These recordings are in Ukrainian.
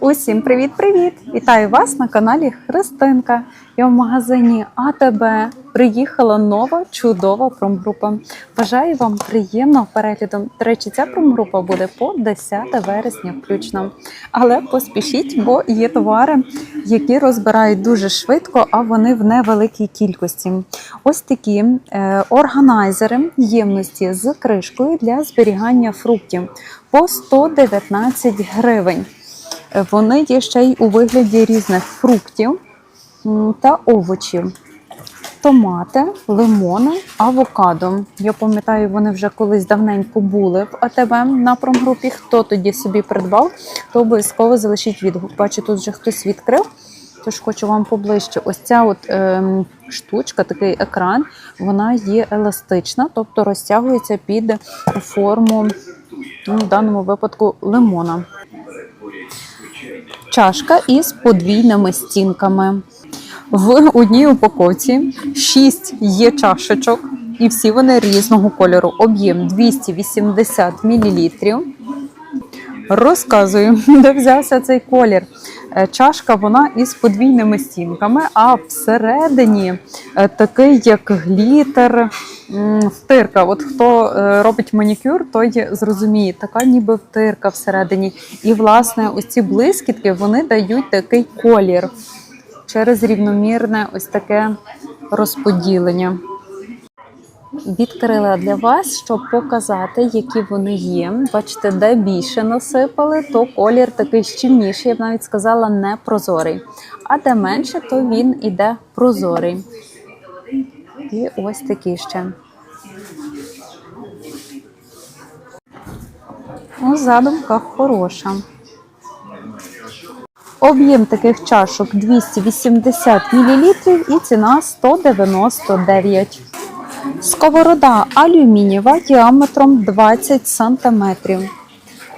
Усім привіт-привіт! Вітаю вас на каналі Христинка. Я в магазині АТБ приїхала нова чудова промгрупа. Бажаю вам приємного перегляду. До речі, ця промгрупа буде по 10 вересня включно. Але поспішіть, бо є товари, які розбирають дуже швидко, а вони в невеликій кількості. Ось такі е, органайзери ємності з кришкою для зберігання фруктів по 119 гривень. Е, Вони є ще й у вигляді різних фруктів та овочів. Томати, лимони, авокадо. Я пам'ятаю, вони вже колись давненько були в АТБ на промгрупі. Хто тоді собі придбав, то обов'язково залишіть відгук. Бачу, тут вже хтось відкрив. Тож хочу вам поближче. Ось ця от ем, штучка, такий екран, вона є еластична, тобто розтягується під форму, ну, в даному випадку, лимона. Чашка із подвійними стінками. В одній упаковці 6 є чашечок, і всі вони різного кольору. Об'єм 280 мл. Розказую, де взявся цей колір. Е, Чашка вона із подвійними стінками, а всередині е, такий, як глітер, втирка. От хто е, робить манікюр, той зрозуміє, така ніби втирка всередині. І, власне, ось ці блискітки вони дають такий колір через рівномірне ось таке розподілення. Відкрила для вас, щоб показати, які вони є. Бачите, де більше насипали, то колір такий щільніший, я б навіть сказала, не прозорий. А де менше, то він іде прозорий. І ось такі ще. Ну, задумка хороша. Об'єм таких чашок 280 мл і ціна 199 Сковорода алюмінієва діаметром 20 см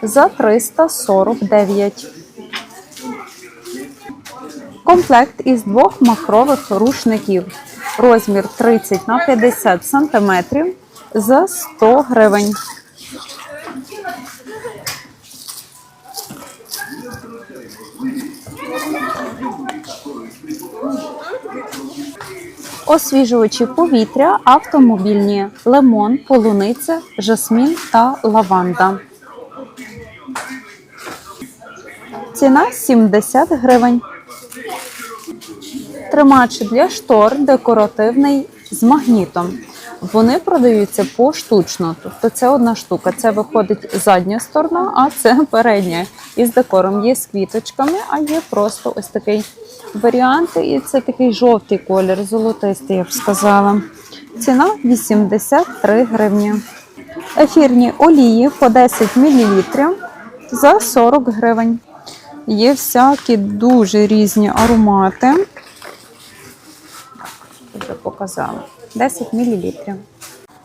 за 349. Комплект із двох махрових рушників. Розмір 30 на 50 см за 100 гривень. Освіжувачі повітря автомобільні лимон, полуниця, жасмін та лаванда. Ціна 70 гривень. Тримач для штор декоративний з магнітом. Вони продаються поштучно. Тобто це одна штука. Це виходить задня сторона, а це передня. Із декором є з квіточками, а є просто ось такий варіант. І це такий жовтий колір, золотистий, я б сказала. Ціна 83 гривні. Ефірні олії по 10 мл за 40 гривень. Є всякі дуже різні аромати. Вже показала. 10 мл.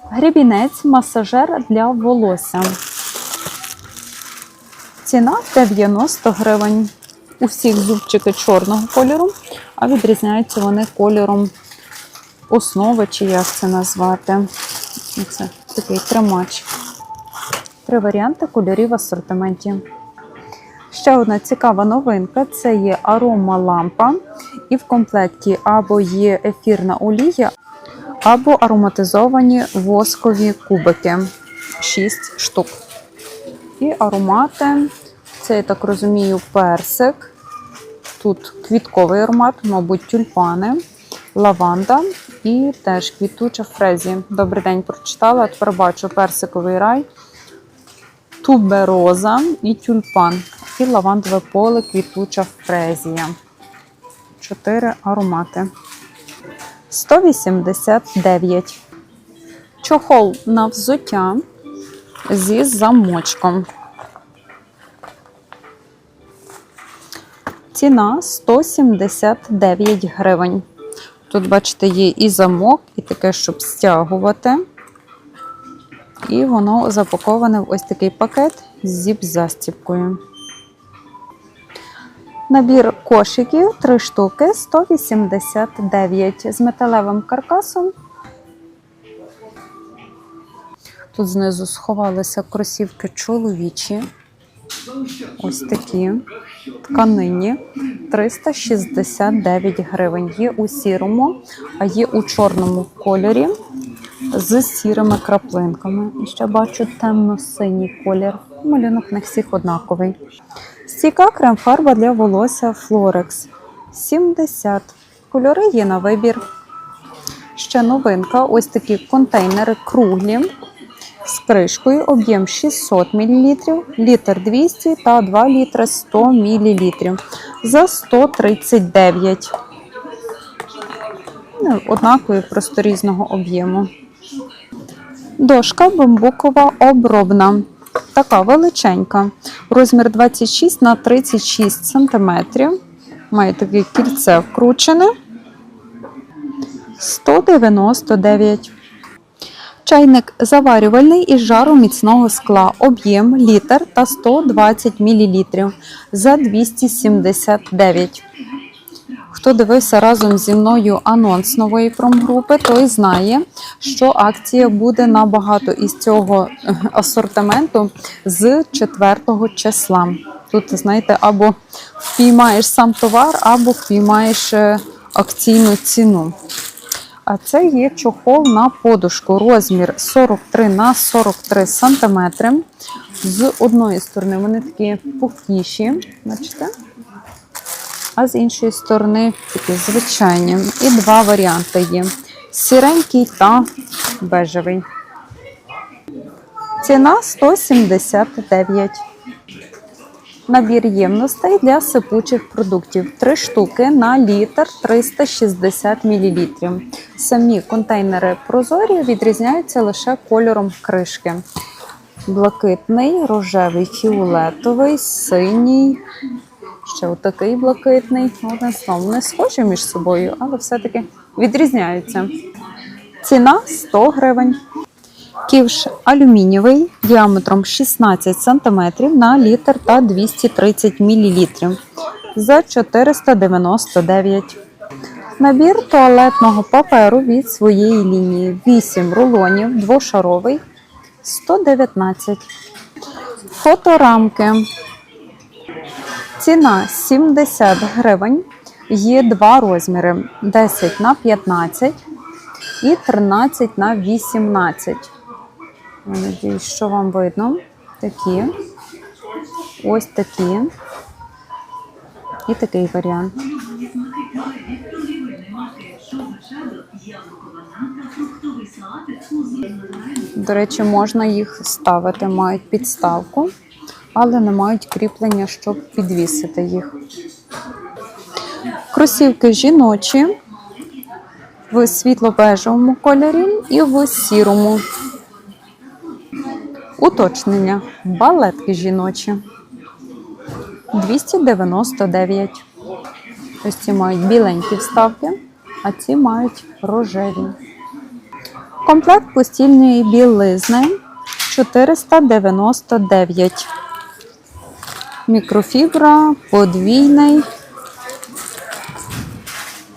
Гребінець масажер для волосся. Ціна 90 гривень. У всіх зубчики чорного кольору, а відрізняються вони кольором основи, чи як це назвати. Це такий тримач. Три варіанти кольорів в асортименті. Ще одна цікава новинка це є арома лампа. І в комплекті або є ефірна олія, або ароматизовані воскові кубики 6 штук. І аромати, це, я так розумію, персик. Тут квітковий аромат, мабуть, тюльпани, лаванда і теж квітуча фрезі. Добрий день прочитала, тепер бачу персиковий рай, тубероза і тюльпан. І лавандове поле, квітуча фрезія. Чотири аромати. 189. Чохол на взуття зі замочком. Ціна 179 гривень. Тут, бачите, є і замок, і таке, щоб стягувати. І воно запаковане в ось такий пакет з зіп-застіпкою. Набір кошиків 3 штуки 189 з металевим каркасом. Тут знизу сховалися кросівки чоловічі. Ось такі тканині 369 гривень. Є у сірому, а є у чорному кольорі з сірими краплинками. І ще бачу темно-синій колір. Малюнок на всіх однаковий. Стійка крем-фарба для волосся Florex 70. Кольори є на вибір. Ще новинка. Ось такі контейнери круглі з кришкою, об'єм 600 мл, літр 200 та 2 літри 100 мл за 139. Ну, Однакові, просто різного об'єму. Дошка бамбукова обробна. Така величенька. Розмір 26 на 36 см. Має таке кільце вкручене. 199. Чайник заварювальний із жару міцного скла. Об'єм літр та 120 мл за 279. Хто дивився разом зі мною анонс нової промгрупи, той знає, що акція буде на багато із цього е, асортименту з 4 числа. Тут, знаєте, або впіймаєш сам товар, або впіймаєш е, акційну ціну. А це є чохол на подушку, розмір 43 на 43 см. З одної сторони вони такі пухніші, бачите? А з іншої сторони такі звичайні. І два варіанти є: сіренький та бежевий. Ціна 179. Набір ємностей для сипучих продуктів. Три штуки на літр 360 мл. Самі контейнери прозорі відрізняються лише кольором кришки. Блакитний, рожевий, фіолетовий, синій. Ще отакий блакитний. Одне слово, вони схожі між собою, але все-таки відрізняються. Ціна 100 гривень. Ківш алюмінієвий діаметром 16 см на літр та 230 мл за 499. Набір туалетного паперу від своєї лінії 8 рулонів, двошаровий 119. Фоторамки. Ціна 70 гривень. Є два розміри: 10 на 15 і 13 на 18. Надіюсь, що вам видно. Такі. Ось такі. І такий варіант. До речі, можна їх ставити, мають підставку, але не мають кріплення, щоб підвісити їх. Кросівки жіночі в світло-бежевому кольорі і в сірому. Уточнення. Балетки жіночі. 299. Ось ці мають біленькі вставки, а ці мають рожеві. Комплект постільної білизни 499. Мікрофібра, подвійний.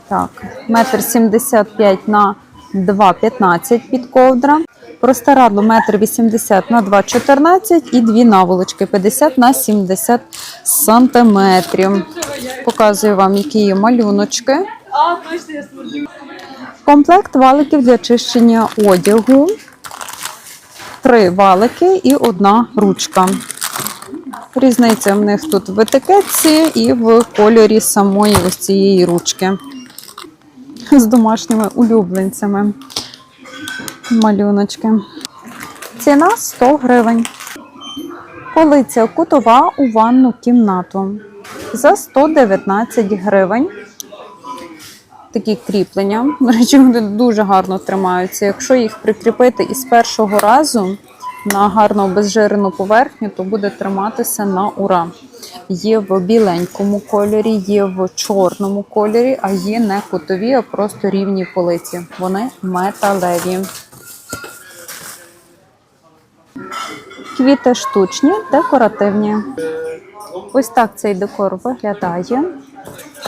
Так, метр 75 на 2,15 під ковдра. Простирадло метр 80 на 2,14 і дві наволочки 50 на 70 сантиметрів. Показую вам, які є малюночки. Комплект валиків для чищення одягу. Три валики і одна ручка. Різниця в них тут в етикетці і в кольорі самої ось цієї ручки. З домашніми улюбленцями. Малюночки. Ціна 100 гривень. Полиця кутова у ванну кімнату. За 119 гривень. Такі кріплення. До речі, вони дуже гарно тримаються. Якщо їх прикріпити із першого разу на гарно обезжирену поверхню, то буде триматися на ура. Є в біленькому кольорі, є в чорному кольорі, а є не кутові, а просто рівні полиці. Вони металеві. Квіти штучні, декоративні. Ось так цей декор виглядає.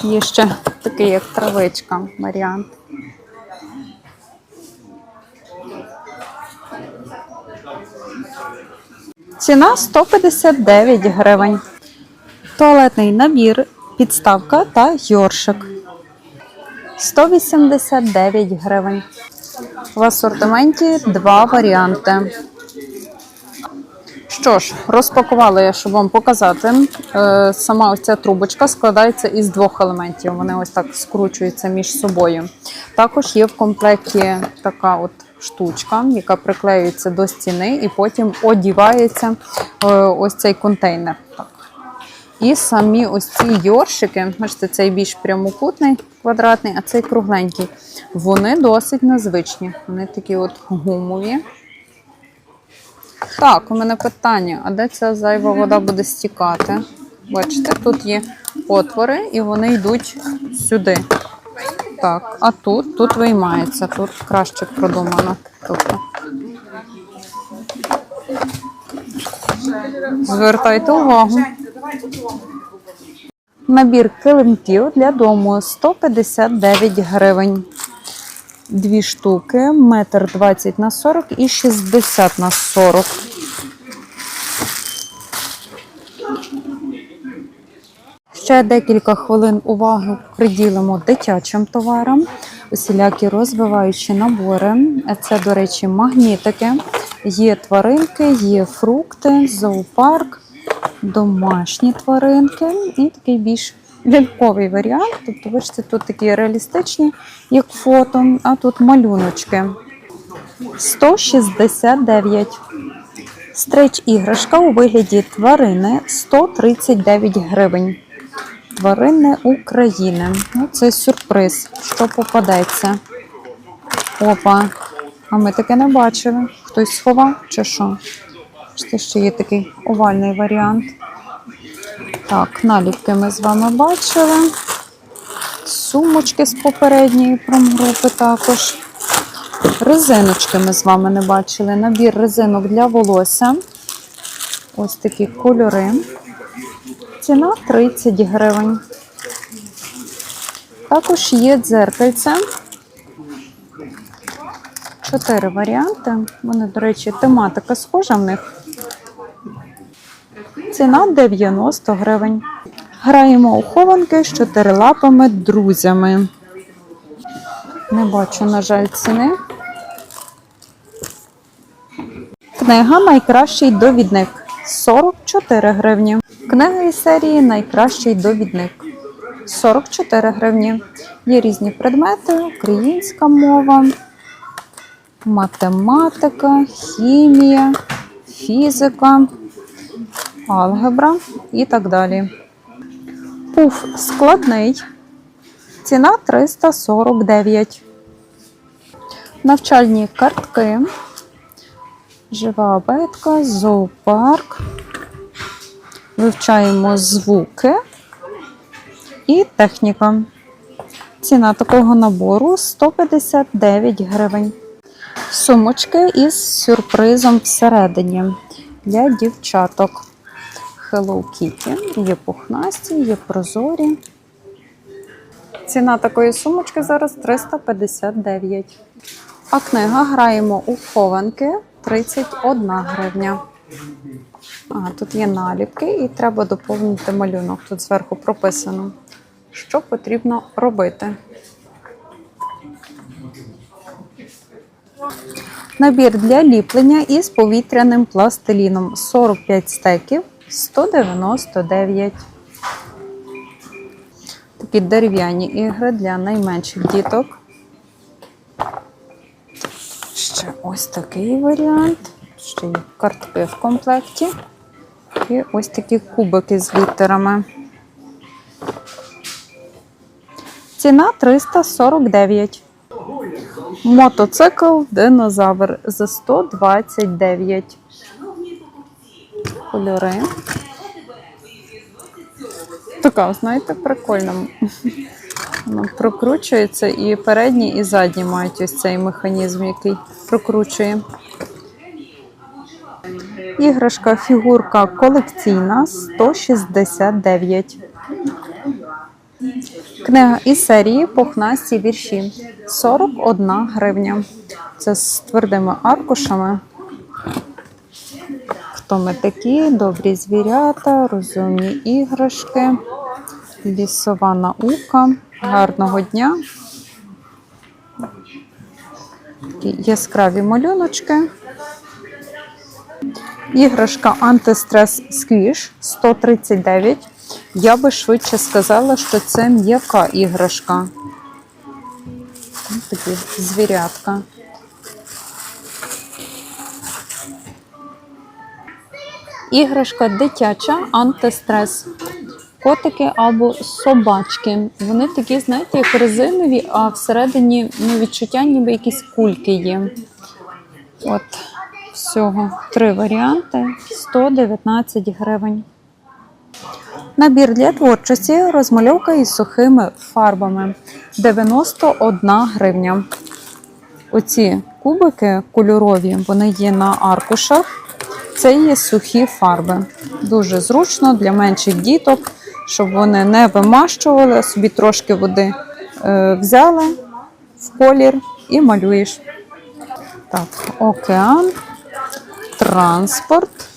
Є ще такий, як травичка варіант. Ціна 159 гривень. Туалетний набір, підставка та йоршик. 189 гривень. В асортименті два варіанти. Що ж, розпакувала я, щоб вам показати. Е, Сама ось ця трубочка складається із двох елементів. Вони ось так скручуються між собою. Також є в комплекті така от штучка, яка приклеюється до стіни і потім одівається е, ось цей контейнер. Так. І самі ось ці йоршики, бачите, цей більш прямокутний, квадратний, а цей кругленький. Вони досить незвичні. Вони такі от гумові. Так, у мене питання: а де ця зайва вода буде стікати? Бачите, тут є отвори, і вони йдуть сюди. Так, а тут, тут виймається, тут краще продумано. Тобто. Звертайте увагу. Набір килимків для дому 159 гривень. Дві штуки, метр 20 на 40 і 60 на 40. Ще декілька хвилин уваги приділимо дитячим товарам, усілякі розвиваючі набори. Це, до речі, магнітики. Є тваринки, є фрукти, зоопарк, домашні тваринки і такий більш ляльковий варіант. Тобто, бачите, тут такі реалістичні, як фото, а тут малюночки. 169. Стрейч іграшка у вигляді тварини 139 гривень. Тварини України. Ну, це сюрприз, що попадеться. Опа. А ми таке не бачили. Хтось сховав чи що? Бачите, що є такий овальний варіант. Так, наліпки ми з вами бачили. Сумочки з попередньої промгрупи також. Резиночки ми з вами не бачили. Набір резинок для волосся. Ось такі кольори. Ціна 30 гривень. Також є дзеркальце. Чотири варіанти. Вони, до речі, тематика схожа в них. Ціна 90 гривень. Граємо у хованки з чотирилапими друзями. Не бачу, на жаль, ціни. Книга Найкращий довідник 44 гривні. Книга із серії Найкращий довідник 44 гривні. Є різні предмети: українська мова, математика, хімія, фізика, алгебра і так далі. Пуф складний. Ціна 349. Навчальні картки. Жива абетка, зоопарк. Вивчаємо звуки і техніка. Ціна такого набору 159 гривень. Сумочки із сюрпризом всередині для дівчаток. Hello Kitty. Є пухнасті, є прозорі. Ціна такої сумочки зараз 359. А книга граємо у хованки 31 гривня. А, тут є наліпки і треба доповнити малюнок. Тут зверху прописано, що потрібно робити. Набір для ліплення із повітряним пластиліном 45 стеків 199. Такі дерев'яні ігри для найменших діток. Ще ось такий варіант. Ще є картки в комплекті. І ось такі кубики з літерами. Ціна 349. Мотоцикл динозавр за 129. Кольори. Така, знаєте, прикольна. Вона прокручується і передні, і задні мають ось цей механізм, який прокручує. Іграшка фігурка колекційна 169. Книга із серії Пухнасті вірші 41 гривня. Це з твердими аркушами. хто ми такі, добрі звірята, розумні іграшки, лісова наука. Гарного дня. Такі яскраві малюночки. Іграшка антистрес сквіш 139. Я би швидше сказала, що це м'яка іграшка. Такі звірятка. Іграшка дитяча антистрес. Котики або собачки. Вони такі, знаєте, як резинові, а всередині ну, відчуття, ніби якісь кульки є. От, всього три варіанти 119 гривень. Набір для творчості розмальовка із сухими фарбами 91 гривня. Оці кубики кольорові, вони є на аркушах. Це є сухі фарби. Дуже зручно для менших діток, щоб вони не вимащували, собі трошки води е, взяли в колір і малюєш. Так, океан, транспорт.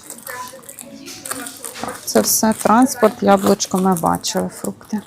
Це все транспорт, яблучко ми бачили, фрукти.